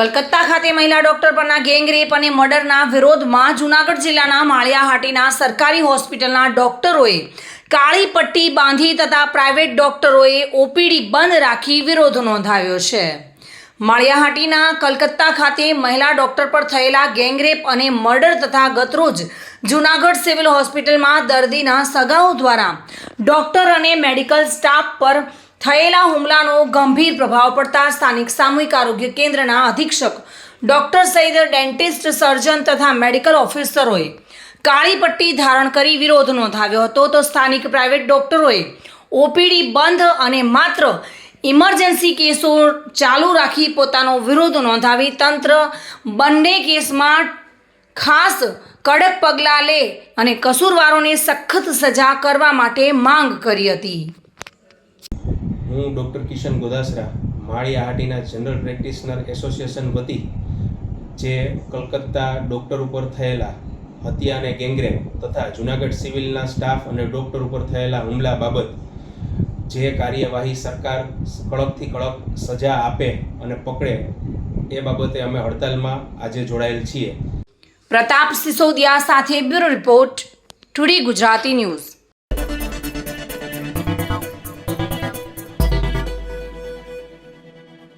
કલકત્તા ખાતે મહિલા ડોક્ટર પરના ગેંગરેપ અને મર્ડરના વિરોધમાં જૂનાગઢ જિલ્લાના માળિયાહાટીના સરકારી હોસ્પિટલના ડોક્ટરોએ કાળી પટ્ટી બાંધી તથા પ્રાઇવેટ ડોક્ટરોએ ઓપીડી બંધ રાખી વિરોધ નોંધાવ્યો છે. માળિયાહાટીના કલકત્તા ખાતે મહિલા ડોક્ટર પર થયેલા ગેંગરેપ અને મર્ડર તથા ગતરોજ જૂનાગઢ સિવિલ હોસ્પિટલમાં દર્દીના સગાઓ દ્વારા ડોક્ટર અને મેડિકલ સ્ટાફ પર થયેલા હુમલાનો ગંભીર પ્રભાવ પડતા સ્થાનિક સામૂહિક આરોગ્ય કેન્દ્રના અધિક્ષક ડોક્ટર સહિત ડેન્ટિસ્ટ, સર્જન તથા મેડિકલ ઓફિસરોએ કાળી પટ્ટી ધારણ કરી વિરોધ નોંધાવ્યો હતો. તો સ્થાનિક પ્રાઇવેટ ડોક્ટરોએ ઓપીડી બંધ અને માત્ર ઇમરજન્સી કેસો ચાલુ રાખી પોતાનો વિરોધ નોંધાવી તંત્ર બંને કેસમાં ખાસ કડક પગલાં લે અને કસૂરવારોને સખત સજા કરવા માટે માંગ કરી હતી. હું doctor Kishan Godasara Maliyahatina general practitioner association વતી, જે કલકત્તા ડૉક્ટર ઉપર થયેલા હત્યા અને ગેંગરેપ તથા જુનાગઢ સિવિલના સ્ટાફ અને ડૉક્ટર ઉપર થયેલા હુમલા બાબત, જે કાર્યવાહી સરકાર કડકથી કડક સજા આપે અને પકડે, એ બાબતે અમે હડતાલમાં આજે જોડાયેલ છીએ. પ્રતાપ સિસોદિયા સાથે bureau report, today Gujarati news.